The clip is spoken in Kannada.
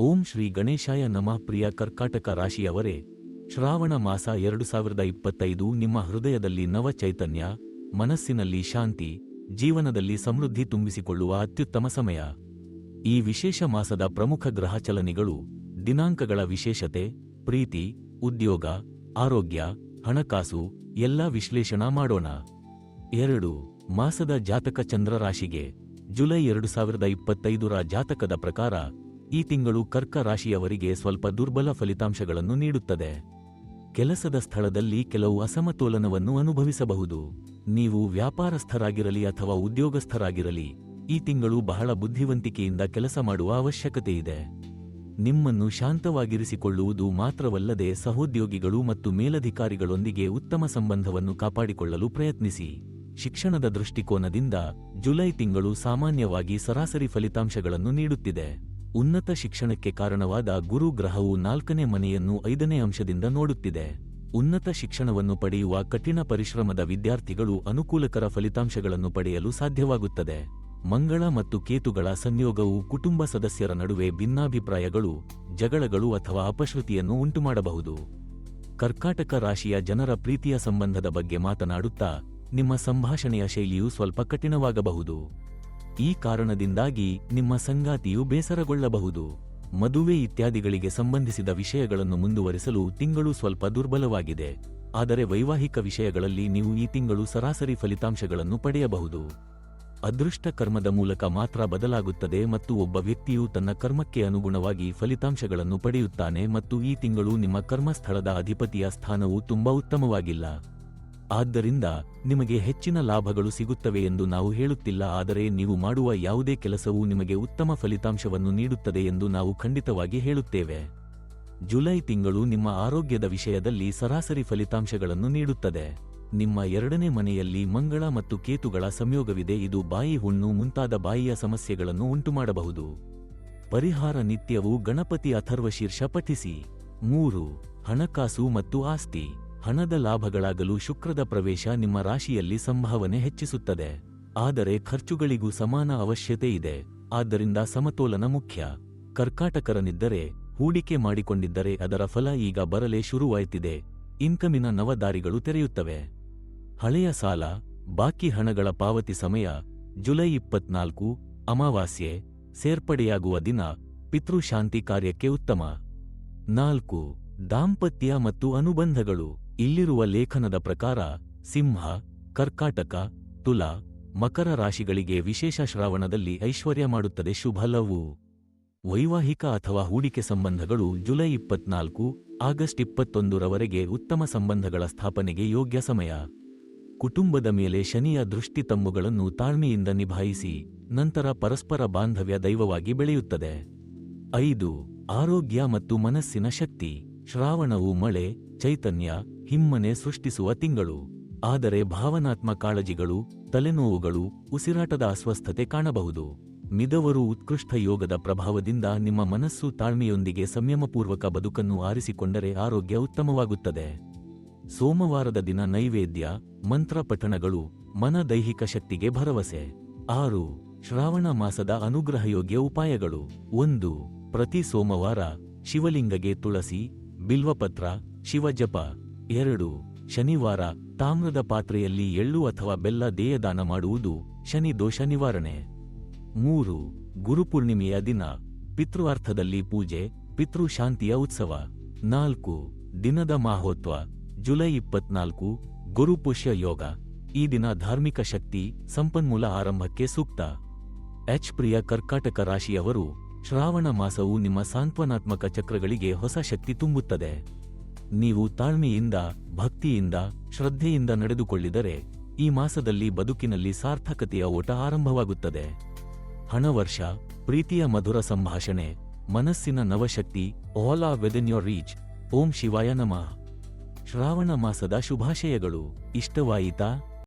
ಓಂ ಶ್ರೀ ಗಣೇಶಾಯ ನಮಃ ಪ್ರಿಯ ಕರ್ಕಾಟಕ ರಾಶಿಯವರೇ, ಶ್ರಾವಣ ಮಾಸ ಎರಡು ಸಾವಿರದ ಇಪ್ಪತ್ತೈದು ನಿಮ್ಮ ಹೃದಯದಲ್ಲಿ ನವ ಚೈತನ್ಯ ಮನಸ್ಸಿನಲ್ಲಿ ಶಾಂತಿ, ಜೀವನದಲ್ಲಿ ಸಮೃದ್ಧಿ ತುಂಬಿಸಿಕೊಳ್ಳುವ ಅತ್ಯುತ್ತಮ ಸಮಯ. ಈ ವಿಶೇಷ ಮಾಸದ ಪ್ರಮುಖ ಗ್ರಹ ಚಲನೆಗಳು ದಿನಾಂಕಗಳ ವಿಶೇಷತೆ, ಪ್ರೀತಿ, ಉದ್ಯೋಗ, ಆರೋಗ್ಯ, ಹಣಕಾಸು, ಎಲ್ಲ ವಿಶ್ಲೇಷಣಾ ಮಾಡೋಣ. ಎರಡು, ಮಾಸದ ಜಾತಕ ಚಂದ್ರ ರಾಶಿಗೆ, ಜುಲೈ ಎರಡು ಸಾವಿರದ ಇಪ್ಪತ್ತೈದರ ಜಾತಕದ ಪ್ರಕಾರ ಈ ತಿಂಗಳು ಕರ್ಕ ರಾಶಿಯವರಿಗೆ ಸ್ವಲ್ಪ ದುರ್ಬಲ ಫಲಿತಾಂಶಗಳನ್ನು ನೀಡುತ್ತದೆ. ಕೆಲಸದ ಸ್ಥಳದಲ್ಲಿ ಕೆಲವು ಅಸಮತೋಲನವನ್ನು ಅನುಭವಿಸಬಹುದು. ನೀವು ವ್ಯಾಪಾರಸ್ಥರಾಗಿರಲಿ ಅಥವಾ ಉದ್ಯೋಗಸ್ಥರಾಗಿರಲಿ, ಈ ತಿಂಗಳು ಬಹಳ ಬುದ್ಧಿವಂತಿಕೆಯಿಂದ ಕೆಲಸ ಮಾಡುವ ಅವಶ್ಯಕತೆಯಿದೆ ನಿಮ್ಮನ್ನು ಶಾಂತವಾಗಿರಿಸಿಕೊಳ್ಳುವುದು ಮಾತ್ರವಲ್ಲದೆ ಸಹೋದ್ಯೋಗಿಗಳು ಮತ್ತು ಮೇಲಧಿಕಾರಿಗಳೊಂದಿಗೆ ಉತ್ತಮ ಸಂಬಂಧವನ್ನು ಕಾಪಾಡಿಕೊಳ್ಳಲು ಪ್ರಯತ್ನಿಸಿ. ಶಿಕ್ಷಣದ ದೃಷ್ಟಿಕೋನದಿಂದ ಜುಲೈ ತಿಂಗಳು ಸಾಮಾನ್ಯವಾಗಿ ಸರಾಸರಿ ಫಲಿತಾಂಶಗಳನ್ನು ನೀಡುತ್ತಿದೆ. ಉನ್ನತ ಶಿಕ್ಷಣಕ್ಕೆ ಕಾರಣವಾದ ಗುರು ಗ್ರಹವು ನಾಲ್ಕನೇ ಮನೆಯನ್ನು ಐದನೇ ಅಂಶದಿಂದ ನೋಡುತ್ತಿದೆ. ಉನ್ನತ ಶಿಕ್ಷಣವನ್ನು ಪಡೆಯುವ ಕಠಿಣ ಪರಿಶ್ರಮದ ವಿದ್ಯಾರ್ಥಿಗಳು ಅನುಕೂಲಕರ ಫಲಿತಾಂಶಗಳನ್ನು ಪಡೆಯಲು ಸಾಧ್ಯವಾಗುತ್ತದೆ. ಮಂಗಳ ಮತ್ತು ಕೇತುಗಳ ಸಂಯೋಗವು ಕುಟುಂಬ ಸದಸ್ಯರ ನಡುವೆ ಭಿನ್ನಾಭಿಪ್ರಾಯಗಳು, ಜಗಳಗಳು ಅಥವಾ ಅಪಶ್ರುತಿಯನ್ನು ಉಂಟುಮಾಡಬಹುದು. ಕರ್ಕಾಟಕ ರಾಶಿಯ ಜನರ ಪ್ರೀತಿಯ ಸಂಬಂಧದ ಬಗ್ಗೆ ಮಾತನಾಡುತ್ತಾ, ನಿಮ್ಮ ಸಂಭಾಷಣೆಯ ಶೈಲಿಯು ಸ್ವಲ್ಪ ಕಠಿಣವಾಗಬಹುದು. ಈ ಕಾರಣದಿಂದಾಗಿ ನಿಮ್ಮ ಸಂಗಾತಿಯು ಬೇಸರಗೊಳ್ಳಬಹುದು. ಮದುವೆ ಇತ್ಯಾದಿಗಳಿಗೆ ಸಂಬಂಧಿಸಿದ ವಿಷಯಗಳನ್ನು ಮುಂದುವರಿಸಲು ತಿಂಗಳು ಸ್ವಲ್ಪ ದುರ್ಬಲವಾಗಿದೆ. ಆದರೆ ವೈವಾಹಿಕ ವಿಷಯಗಳಲ್ಲಿ ನೀವು ಈ ತಿಂಗಳು ಸರಾಸರಿ ಫಲಿತಾಂಶಗಳನ್ನು ಪಡೆಯಬಹುದು. ಅದೃಷ್ಟ ಕರ್ಮದ ಮೂಲಕ ಮಾತ್ರ ಬದಲಾಗುತ್ತದೆ ಮತ್ತು ಒಬ್ಬ ವ್ಯಕ್ತಿಯು ತನ್ನ ಕರ್ಮಕ್ಕೆ ಅನುಗುಣವಾಗಿ ಫಲಿತಾಂಶಗಳನ್ನು ಪಡೆಯುತ್ತಾನೆ ಮತ್ತು ಈ ತಿಂಗಳು ನಿಮ್ಮ ಕರ್ಮಸ್ಥಳದ ಅಧಿಪತಿಯ ಸ್ಥಾನವು ತುಂಬಾ ಉತ್ತಮವಾಗಿಲ್ಲ. ಆದ್ದರಿಂದ ನಿಮಗೆ ಹೆಚ್ಚಿನ ಲಾಭಗಳು ಸಿಗುತ್ತವೆ ಎಂದು ನಾವು ಹೇಳುತ್ತಿಲ್ಲ, ಆದರೆ ನೀವು ಮಾಡುವ ಯಾವುದೇ ಕೆಲಸವೂ ನಿಮಗೆ ಉತ್ತಮ ಫಲಿತಾಂಶವನ್ನು ನೀಡುತ್ತದೆ ಎಂದು ನಾವು ಖಂಡಿತವಾಗಿ ಹೇಳುತ್ತೇವೆ. ಜುಲೈ ತಿಂಗಳು ನಿಮ್ಮ ಆರೋಗ್ಯದ ವಿಷಯದಲ್ಲಿ ಸರಾಸರಿ ಫಲಿತಾಂಶಗಳನ್ನು ನೀಡುತ್ತದೆ. ನಿಮ್ಮ ಎರಡನೇ ಮನೆಯಲ್ಲಿ ಮಂಗಳ ಮತ್ತು ಕೇತುಗಳ ಸಂಯೋಗವಿದೆ, ಇದು ಬಾಯಿ ಹುಣ್ಣು ಮುಂತಾದ ಬಾಯಿಯ ಸಮಸ್ಯೆಗಳನ್ನು ಉಂಟುಮಾಡಬಹುದು. ಪರಿಹಾರ ನಿತ್ಯವೂ ಗಣಪತಿ ಅಥರ್ವಶೀರ್ಷ ಪಠಿಸಿ. ಮೂರು, ಹಣಕಾಸು ಮತ್ತು ಆಸ್ತಿ. ಹಣದ ಲಾಭಗಳಾಗಲು ಶುಕ್ರದ ಪ್ರವೇಶ ನಿಮ್ಮ ರಾಶಿಯಲ್ಲಿ ಸಂಭಾವನೆ ಹೆಚ್ಚಿಸುತ್ತದೆ. ಆದರೆ ಖರ್ಚುಗಳಿಗೂ ಸಮಾನ ಅವಶ್ಯತೆ ಇದೆ. ಆದ್ದರಿಂದ ಸಮತೋಲನ ಮುಖ್ಯ. ಕರ್ಕಾಟಕರನಿದ್ದರೆ, ಹೂಡಿಕೆ ಮಾಡಿಕೊಂಡಿದ್ದರೆ ಅದರ ಫಲ ಈಗ ಬರಲೇ ಶುರುವಾಯ್ತಿದೆ. ಇನ್ಕಮಿನ ನವದಾರಿಗಳು ತೆರೆಯುತ್ತವೆ. ಹಳೆಯ ಸಾಲ, ಬಾಕಿ ಹಣಗಳ ಪಾವತಿ ಸಮಯ, ಜುಲೈ ಇಪ್ಪತ್ನಾಲ್ಕು, ಅಮಾವಾಸ್ಯೆ, ಸೇರ್ಪಡೆಯಾಗುವ ದಿನ, ಪಿತೃಶಾಂತಿ ಕಾರ್ಯಕ್ಕೆ ಉತ್ತಮ. ನಾಲ್ಕು, ದಾಂಪತ್ಯ ಮತ್ತು ಅನುಬಂಧಗಳು. ಇಲ್ಲಿರುವ ಲೇಖನದ ಪ್ರಕಾರ ಸಿಂಹ, ಕರ್ಕಾಟಕ, ತುಲಾ, ಮಕರ ರಾಶಿಗಳಿಗೆ ವಿಶೇಷ ಶ್ರಾವಣದಲ್ಲಿ ಐಶ್ವರ್ಯ ಮಾಡುತ್ತದೆ ಶುಭಲವು. ವೈವಾಹಿಕ ಅಥವಾ ಹೂಡಿಕೆ ಸಂಬಂಧಗಳು ಜುಲೈ ಇಪ್ಪತ್ನಾಲ್ಕು, ಆಗಸ್ಟ್ ಇಪ್ಪತ್ತೊಂದರವರೆಗೆ ಉತ್ತಮ ಸಂಬಂಧಗಳ ಸ್ಥಾಪನೆಗೆ ಯೋಗ್ಯ ಸಮಯ. ಕುಟುಂಬದ ಮೇಲೆ ಶನಿಯ ದೃಷ್ಟಿ ತಮ್ಮುಗಳನ್ನು ತಾಳ್ಮೆಯಿಂದ ನಿಭಾಯಿಸಿ, ನಂತರ ಪರಸ್ಪರ ಬಾಂಧವ್ಯ ದೈವವಾಗಿ ಬೆಳೆಯುತ್ತದೆ. ಐದು, ಆರೋಗ್ಯ ಮತ್ತು ಮನಸ್ಸಿನ ಶಕ್ತಿ. ಶ್ರಾವಣವು ಮಳೆ, ಚೈತನ್ಯ ಹಿಮ್ಮನೆ ಸೃಷ್ಟಿಸುವ ತಿಂಗಳು. ಆದರೆ ಭಾವನಾತ್ಮ ಕಾಳಜಿಗಳು, ತಲೆನೋವುಗಳು, ಉಸಿರಾಟದ ಅಸ್ವಸ್ಥತೆ ಕಾಣಬಹುದು. ಮಿದವರು ಉತ್ಕೃಷ್ಟ ಯೋಗದ ಪ್ರಭಾವದಿಂದ ನಿಮ್ಮ ಮನಸ್ಸು ತಾಳ್ಮೆಯೊಂದಿಗೆ ಸಂಯಮಪೂರ್ವಕ ಬದುಕನ್ನು ಆರಿಸಿಕೊಂಡರೆ ಆರೋಗ್ಯ ಉತ್ತಮವಾಗುತ್ತದೆ. ಸೋಮವಾರದ ದಿನ ನೈವೇದ್ಯ, ಮಂತ್ರ ಪಠಣಗಳು, ಮನ ದೈಹಿಕ ಶಕ್ತಿಗೆ ಭರವಸೆ. ಆರು, ಶ್ರಾವಣ ಮಾಸದ ಅನುಗ್ರಹಯೋಗ್ಯ ಉಪಾಯಗಳು. ಒಂದು, ಪ್ರತಿ ಸೋಮವಾರ ಶಿವಲಿಂಗಗೆ ತುಳಸಿ, ಬಿಲ್ವಪತ್ರ, ಶಿವಜಪ. ಎರಡು, ಶನಿವಾರ ತಾಮ್ರದ ಪಾತ್ರೆಯಲ್ಲಿ ಎಳ್ಳು ಅಥವಾ ಬೆಲ್ಲ ದೇಹದಾನ ಮಾಡುವುದು ಶನಿ ದೋಷ ನಿವಾರಣೆ. ಮೂರು, ಗುರುಪೂರ್ಣಿಮೆಯ ದಿನ, ಪಿತೃಾರ್ಥದಲ್ಲಿ ಪೂಜೆ, ಪಿತೃ ಶಾಂತಿಯ ಉತ್ಸವ. ನಾಲ್ಕು, ದಿನದ ಮಾಹೋತ್ವ, ಜುಲೈ ಇಪ್ಪತ್ನಾಲ್ಕು, ಗುರುಪುಷ್ಯ ಯೋಗ. ಈ ದಿನ ಧಾರ್ಮಿಕ ಶಕ್ತಿ, ಸಂಪನ್ಮೂಲ ಆರಂಭಕ್ಕೆ ಸೂಕ್ತ. ಎಚ್ ಪ್ರಿಯ ಕರ್ಕಾಟಕ ರಾಶಿಯವರು, ಶ್ರಾವಣ ಮಾಸವು ನಿಮ್ಮ ಸಾಂತ್ವನಾತ್ಮಕ ಚಕ್ರಗಳಿಗೆ ಹೊಸ ಶಕ್ತಿ ತುಂಬುತ್ತದೆ. ನೀವು ತಾಳ್ಮೆಯಿಂದ, ಭಕ್ತಿಯಿಂದ, ಶ್ರದ್ಧೆಯಿಂದ ನಡೆದುಕೊಳ್ಳಿದರೆ ಈ ಮಾಸದಲ್ಲಿ ಬದುಕಿನಲ್ಲಿ ಸಾರ್ಥಕತೆಯ ಓಟ ಆರಂಭವಾಗುತ್ತದೆ. ಹಣವರ್ಷ, ಪ್ರೀತಿಯ ಮಧುರ ಸಂಭಾಷಣೆ, ಮನಸ್ಸಿನ ನವಶಕ್ತಿ ಆ ವೆದನ್ ಯೋರ್ ರೀಚ್ ಓಂ ಶಿವಾಯ ನಮಃ. ಶ್ರಾವಣ ಮಾಸದ ಶುಭಾಶಯಗಳು. ಇಷ್ಟವಾಯಿತಾ?